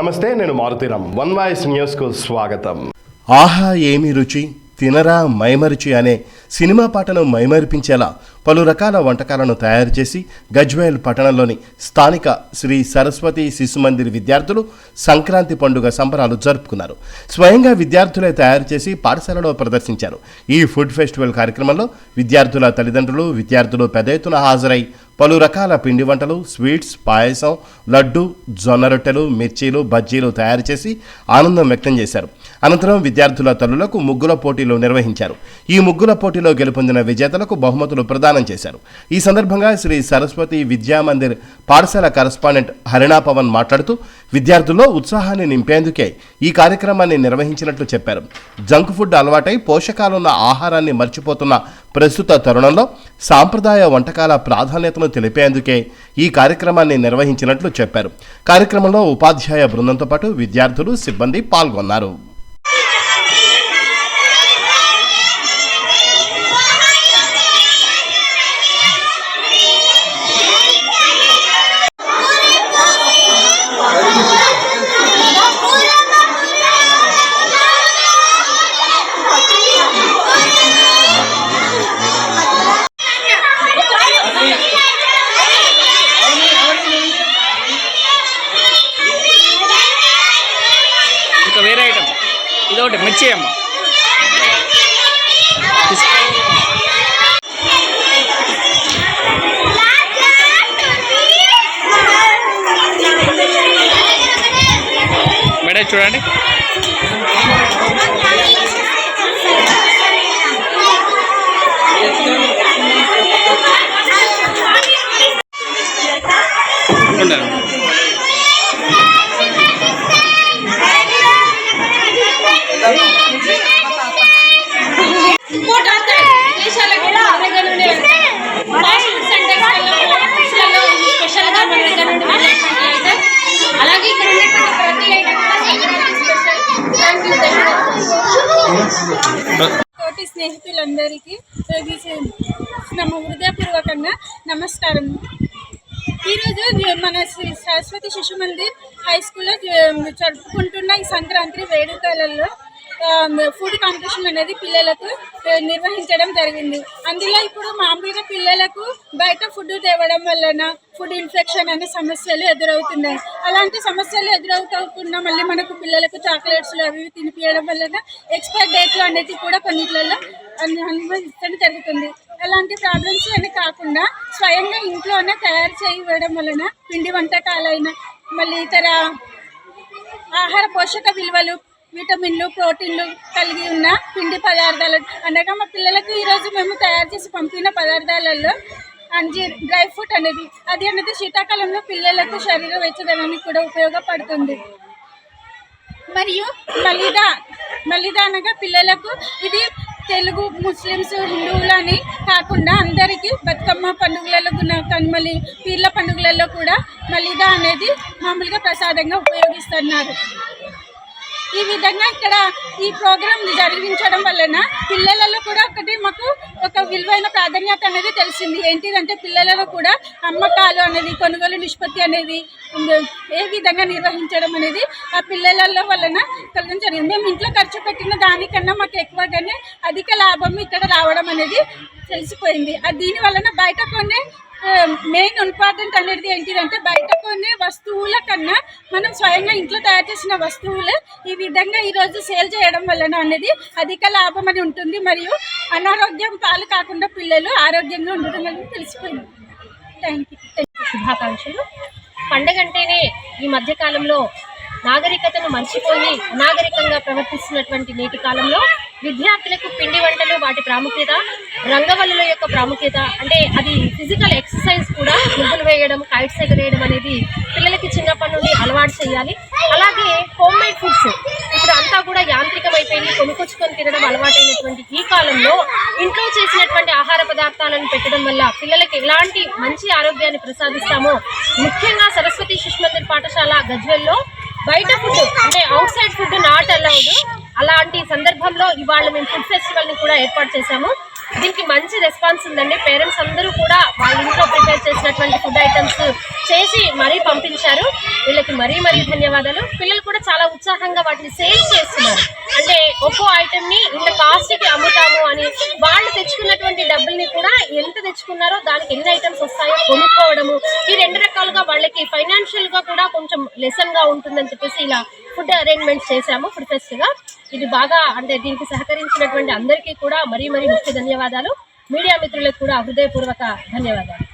నమస్తే నేను Maruthi Ram one voice న్యూస్కు స్వాగతం. ఆహా ఏమి రుచి? తినరా మైమరిచి అనే సినిమా పాటను మైమరిపించేలా పలు రకాల వంటకాలను తయారు చేసి గజ్వేల్ పట్టణంలోని స్థానిక శ్రీ సరస్వతి శిశు మందిర్ విద్యార్థులు సంక్రాంతి పండుగ సంబరాలు జరుపుకున్నారు. స్వయంగా విద్యార్థులే తయారు చేసి పాఠశాలలో ప్రదర్శించారు. ఈ ఫుడ్ ఫెస్టివల్ కార్యక్రమంలో విద్యార్థుల తల్లిదండ్రులు విద్యార్థులు పెద్ద ఎత్తున హాజరై పలు రకాల పిండి వంటలు స్వీట్స్ పాయసం లడ్డు జొన్న రొట్టెలు మిర్చీలు బజ్జీలు తయారు చేసి ఆనందం వ్యక్తం చేశారు. అనంతరం విద్యార్థుల తల్లులకు ముగ్గుల పోటీలు నిర్వహించారు. ఈ ముగ్గుల పోటీలో గెలుపొందిన విజేతలకు బహుమతులు ప్రదానం చేశారు. ఈ సందర్భంగా శ్రీ సరస్వతి విద్యామందిర్ పాఠశాల కరస్పాండెంట్ హరిణా పవన్ మాట్లాడుతూ విద్యార్థుల్లో ఉత్సాహాన్ని నింపేందుకే ఈ కార్యక్రమాన్ని నిర్వహించినట్లు చెప్పారు. జంక్ ఫుడ్ అలవాటై పోషకాలున్న ఆహారాన్ని మర్చిపోతున్న ప్రస్తుత తరుణంలో సాంప్రదాయ వంటకాల ప్రాధాన్యతను తెలిపేందుకే ఈ కార్యక్రమాన్ని నిర్వహించినట్లు చెప్పారు. కార్యక్రమంలో ఉపాధ్యాయ బృందంతో పాటు విద్యార్థులు సిబ్బంది పాల్గొన్నారు. ఇది ఒకటి మిర్చి అమ్మ మేడం చూడండి. తోటి స్నేహితులందరికీ నమ్మ హృదయపూర్వకంగా నమస్కారం. ఈరోజు మన శ్రీ సరస్వతి శిశు మందిర్ హై స్కూల్లో జరుపుకుంటున్న ఈ సంక్రాంతి వేడుకలలో Um, ఫుడ్ కాంపిటీషన్ అనేది పిల్లలకు uh, నిర్వహించడం జరిగింది. అందులో ఇప్పుడు మామూలుగా పిల్లలకు బయట ఫుడ్ తేవడం వలన ఫుడ్ ఇన్ఫెక్షన్ అనే సమస్యలు ఎదురవుతున్నాయి. అలాంటి సమస్యలు ఎదురవుతున్నా మళ్ళీ మనకు పిల్లలకు చాక్లెట్స్లు అవి తినిపించడం వలన ఎక్స్పైర్ డేట్లు అనేది కూడా కొన్నిట్లలో అనుభవించడం జరుగుతుంది. అలాంటి ప్రాబ్లమ్స్ అని కాకుండా స్వయంగా ఇంట్లోనే తయారు చేయడం వలన పిండి వంటకాలైన మళ్ళీ ఇతర ఆహార పోషక విలువలు విటమిన్లు ప్రోటీన్లు కలిగి ఉన్న పిండి పదార్థాలు. అనగా మా పిల్లలకు ఈరోజు మేము తయారు చేసి పంపిన పదార్థాలలో అంజీర్ డ్రై ఫ్రూట్ అనేది. అది అనేది శీతాకాలంలో పిల్లలకు శరీర వెచ్చదనానికి కూడా ఉపయోగపడుతుంది. మరియు మలిదా మలిదా అనగా పిల్లలకు ఇది తెలుగు ముస్లిమ్స్ హిందువులు అని కాకుండా అందరికీ బతుకమ్మ పండుగలలో కనుమలి పీర్ల పండుగలలో కూడా మలిదా అనేది మామూలుగా ప్రసాదంగా ఉపయోగిస్తున్నారు. ఈ విధంగా ఇక్కడ ఈ ప్రోగ్రామ్ జరిగించడం వలన పిల్లలలో కూడా ఒకటి మాకు ఒక విలువైన ప్రాధాన్యత అనేది తెలిసింది. ఏంటిదంటే పిల్లలలో కూడా అమ్మకాలు అనేది కొనుగోలు నిష్పత్తి అనేది ఏ విధంగా నిర్వహించడం అనేది ఆ పిల్లలలో వలన కలగడం జరిగింది. మేము ఇంట్లో ఖర్చు పెట్టిన దానికన్నా మాకు ఎక్కువగానే అధిక లాభం ఇక్కడ రావడం అనేది తెలిసిపోయింది. దీని వలన బయట కొనే మెయిన్ ఇంపార్టెంట్ అనేది ఏంటిదంటే బయట కొనే వస్తువుల కన్నా మనం స్వయంగా ఇంట్లో తయారు చేసిన వస్తువులు ఈ విధంగా ఈరోజు సేల్ చేయడం వలన అనేది అధిక లాభం అని ఉంటుంది. మరియు అనారోగ్యం పాలు కాకుండా పిల్లలు ఆరోగ్యంగా ఉండడం అనేది తెలిసిపోయింది. థ్యాంక్ యూ శుభాకాంక్షలు. పండగ అంటేనే ఈ మధ్యకాలంలో నాగరికతను మర్చిపోయి అనాగరికంగా ప్రవర్తిస్తున్నటువంటి నేటి కాలంలో విద్యార్థులకు పిండి వంటలు వాటి ప్రాముఖ్యత రంగవల్లుల యొక్క ప్రాముఖ్యత అంటే అది ఫిజికల్ ఎక్సర్సైజ్ కూడా ముగ్గులు వేయడం కైట్స్ ఎగరేయడం అనేది పిల్లలకి చిన్నప్పటి నుండి అలవాటు చేయాలి. అలాగే హోమ్ మేడ్ ఫుడ్స్ ఇప్పుడు అంతా కూడా యాంత్రికమైపోయింది. కొనుక్కొచ్చుకొని తినడం అలవాటైనటువంటి ఈ కాలంలో ఇంట్లో చేసినటువంటి ఆహార పదార్థాలను పెట్టడం వల్ల పిల్లలకి ఎలాంటి మంచి ఆరోగ్యాన్ని ప్రసాదిస్తామో ముఖ్యంగా సరస్వతి శిశు మందిర్ పాఠశాల గజ్వెల్లో బయట ఫుడ్ అంటే outside food not allowed అలాంటి సందర్భంలో ఇవాళ మేము ఫుడ్ ఫెస్టివల్ని కూడా ఏర్పాటు చేశాము. దీనికి మంచి రెస్పాన్స్ ఉందండి. పేరెంట్స్ అందరూ కూడా వాళ్ళ ఇంట్లో ప్రిపేర్ చేసినటువంటి ఫుడ్ ఐటమ్స్ చేసి మరీ పంపించారు. వీళ్ళకి మరీ మరీ ధన్యవాదాలు. పిల్లలు కూడా చాలా ఉత్సాహంగా వాటిని సేల్ చేస్తున్నారు. అంటే ఒక్కో ఐటమ్ని ఇంత కాస్ట్కి అమ్ముతాము అని వాళ్ళు తెచ్చుకున్నటువంటి డబ్బుల్ని కూడా ఎంత తెచ్చుకున్నారో దానికి ఎన్ని ఐటమ్స్ వస్తాయో కొనుక్కోవడము ఈ రెండు రకాలుగా వాళ్ళకి ఫైనాన్షియల్గా కూడా కొంచెం లెసన్గా ఉంటుందని చెప్పేసి ఇలా ఫుడ్ అరేంజ్మెంట్స్ చేశాము ఫుడ్ ఫెస్ట్గా ఇది బాగా అంటే దీనికి సహకరించినటువంటి అందరికీ కూడా మరీ మరీ ముఖ్య ధన్యవాదాలు. మీడియా మిత్రులకు కూడా హృదయపూర్వక ధన్యవాదాలు.